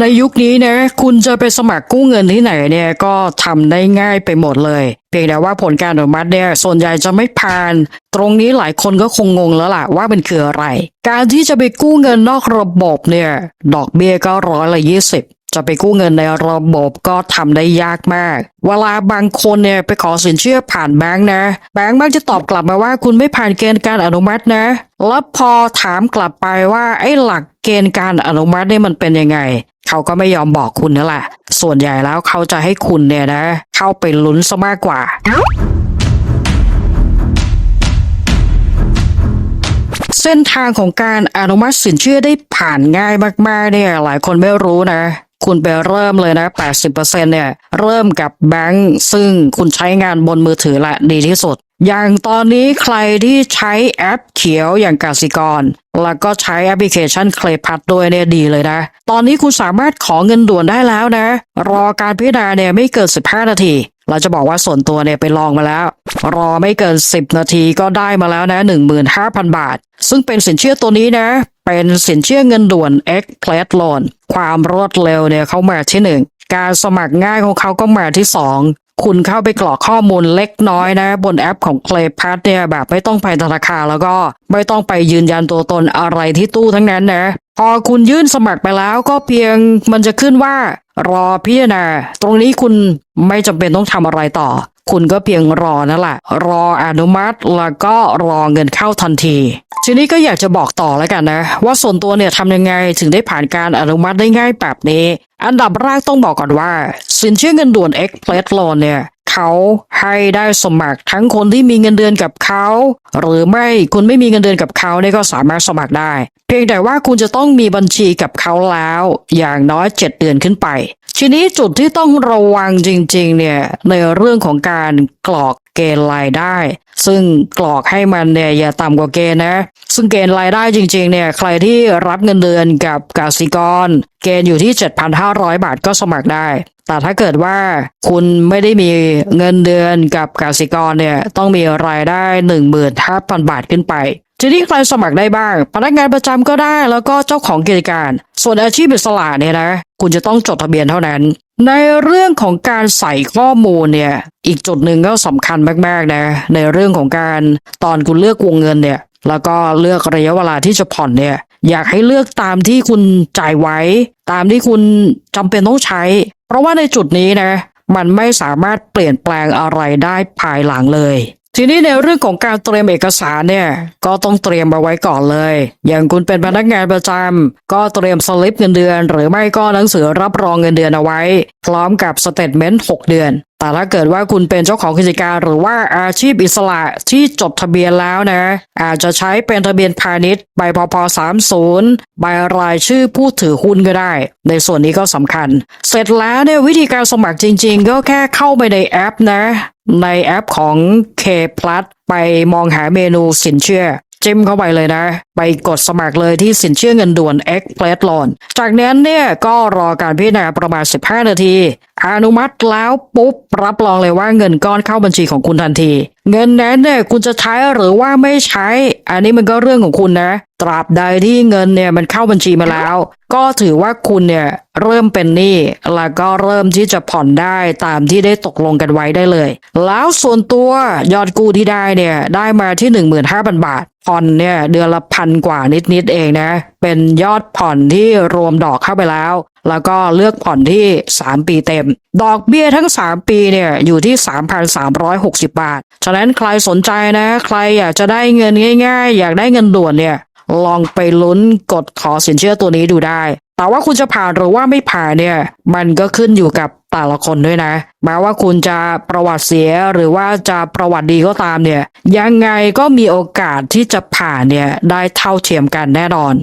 ในยุคนี้นะคุณจะไปสมัครกู้เงินที่ไหนเนี่ยก็ทำได้ง่ายไปหมดเลย เพียงแต่ว่าผลการอนุมัติเนี่ยส่วนใหญ่จะไม่ผ่าน ตรงนี้หลายคนก็คงงงแล้วล่ะว่ามันคืออะไร การที่จะไปกู้เงินนอกระบบเนี่ย ดอกเบี้ยก็ร้อยละยี่สิบ จะไปกู้เงินในระบบก็ทำได้ยากมาก เวลาบางคนเนี่ยไปขอสินเชื่อผ่านแบงค์นะ แบงค์มักจะตอบกลับมาว่าคุณไม่ผ่านเกณฑ์การอนุมัตินะ แล้วพอถามกลับไปว่าไอ้หลักเกณฑ์การอนุมัติเนี่ยมันเป็นยังไง เขาก็ไม่ยอมบอกคุณนั่นแหละ ส่วนใหญ่แล้วเขาจะให้คุณเนี่ยนะ เข้าไปลุ้นซะมากกว่าเส้นทางของการอนุมัติสินเชื่อได้ผ่านง่ายมากๆเนี่ยหลายคนไม่รู้นะ คุณไปเริ่มเลยนะ 80%เนี่ย เริ่มกับแบงก์ซึ่งคุณใช้งานบนมือถือละดีที่สุด อย่างตอนนี้ใครที่ใช้แอปเขียวอย่างกสิกร แล้วก็ใช้แอปพลิเคชันเคลพัดด้วยเนี่ยดีเลยนะ ตอนนี้คุณสามารถขอเงินด่วนได้แล้วนะ รอการพิจารณาเนี่ยไม่เกิน 15 นาที เราจะบอกว่าส่วนตัวเนี่ยไปลองมาแล้ว รอไม่เกิน 10 นาทีก็ได้มาแล้วนะ 15,000 บาท ซึ่งเป็นสินเชื่อตัวนี้นะ เป็นสินเชื่อเงินด่วน X p l a t Loan ความรวดเร็วเนี่ยเขามาที่หนึ่งการสมัครง่ายของเขาก็มาที่สอง คุณเข้าไปกรอกข้อมูลเล็กน้อยนะ บนแอปของ Play p a s เนี่ยแบบไม่ต้องไปธนาคารแล้วก็ไม่ต้องไปยืนยันตัวตนอะไรที่ตู้ทั้งนั้นนะ พอคุณยื่นสมัครไปแล้วก็เพียงมันจะขึ้นว่ารอพิจารณา ตรงนี้คุณไม่จำเป็นต้องทำอะไรต่อ คุณก็เพียงรอนั่นแหละ รออนุมัติแล้วก็รอเงินเข้าทันที ทีนี้ก็อยากจะบอกต่อแล้วกันนะ ว่าส่วนตัวเนี่ยทำยังไงถึงได้ผ่านการอนุมัติได้ง่ายแบบนี้ อันดับแรกต้องบอกก่อนว่า สินเชื่อเงินด่วน Express Loan เนี่ย เขาให้ได้สมัครทั้งคนที่มีเงินเดือนกับเขา หรือไม่คุณไม่มีเงินเดือนกับเขาเนี่ยก็สามารถสมัครได้ เพียงแต่ว่าคุณจะต้องมีบัญชีกับเขาแล้ว อย่างน้อย7เดือนขึ้นไป ทีนี้จุดที่ต้องระวังจริงๆเนี่ยในเรื่องของการกรอกเกณฑ์รายได้ ซึ่งกรอกให้มันเนี่ยอย่าต่ำกว่าเกณฑ์นะ ซึ่งเกณฑ์รายได้จริงๆเนี่ยใครที่รับเงินเดือนกับกสิกร เกณฑ์อยู่ที่ 7,500 บาทก็สมัครได้ แต่ถ้าเกิดว่าคุณไม่ได้มีเงินเดือนกับกสิกรเนี่ยต้องมีรายได้15,000 บาทขึ้นไปทีนี้ใครสมัครได้บ้าง พนักงานประจำก็ได้แล้วก็เจ้าของกิจการ ส่วนอาชีพอิสระเนี่ยนะคุณจะต้องจดทะเบียนเท่านั้น ในเรื่องของการใส่ข้อมูลเนี่ยอีกจุดหนึ่งก็สำคัญมากๆนะในเรื่องของการตอนคุณเลือกวงเงินเนี่ยแล้วก็เลือกระยะเวลาที่จะผ่อนเนี่ยอยากให้เลือกตามที่คุณจ่ายไว้ ตามที่คุณจำเป็นต้องใช้ ราะว่าในจุดนี้นะ มันไม่สามารถเปลี่ยนแปลงอะไรได้ภายหลังเลย ทีนี้ในเรื่องของการเตรียมเอกสารเนี่ยก็ต้องเตรียมมาไว้ก่อนเลย อย่างคุณเป็นพนักงานประจำก็เตรียมสลิปเงินเดือน หรือไม่ก็หนังสือรับรองเงินเดือนเอาไว้ พร้อมกับสเตทเมนต์6เดือน แต่ถ้าเกิดว่าคุณเป็นเจ้าของกิจการหรือว่าอาชีพอิสระที่จดทะเบียนแล้วนะ อาจจะใช้เป็นทะเบียนพาณิชย์ใบพพ30ใบรายชื่อผู้ถือหุ้นก็ได้ ในส่วนนี้ก็สำคัญ เสร็จแล้วเนี่ยวิธีการสมัครจริง ๆ ก็แค่เข้าไปในแอปนะ ในแอปของ K Plus ไปมองหาเมนูสินเชื่อจิ้มเข้าไปเลยนะ ไปกดสมัครเลยที่สินเชื่อเงินด่วน X p l a t Loan จากนั้นเนี่ยก็รอการพิจารณาประมาณ 15 นาที อนุมัติแล้วปุ๊บรับรองเลยว่าเงินก้อนเข้าบัญชีของคุณทันที เงินนั้นเนี่ยคุณจะใช้หรือว่าไม่ใช้ อันนี้มันก็เรื่องของคุณนะ ตราบใดที่เงินเนี่ยมันเข้าบัญชีมาแล้ว ก็ถือว่าคุณเนี่ยเริ่มเป็นหนี้แล้วก็เริ่มที่จะผ่อนได้ตามที่ได้ตกลงกันไว้ได้เลย แล้วส่วนตัวยอดกู้ที่ได้เนี่ยได้มาที่ 15,000 บาท ผ่อนเนี่ยเดือนละพันกว่านิดๆเองนะ เป็นยอดผ่อนที่รวมดอกเข้าไปแล้ว แล้วก็เลือกผ่อนที่ 3 ปีเต็ม ดอกเบี้ยทั้ง 3 ปีเนี่ยอยู่ที่ 3,360 บาท ฉะนั้นใครสนใจนะ ใครอยากจะได้เงินง่าย ๆ อยากได้เงินด่วนเนี่ยลองไปลุ้นกดขอสินเชื่อตัวนี้ดูได้ แต่ว่าคุณจะผ่านหรือว่าไม่ผ่านเนี่ย มันก็ขึ้นอยู่กับ แต่ละคนด้วยนะแม้ว่าคุณจะประวัติเสียหรือว่าจะประวัติดีก็ตามเนี่ย ยังไงก็มีโอกาสที่จะผ่านเนี่ยได้เท่าเทียมกันแน่นอน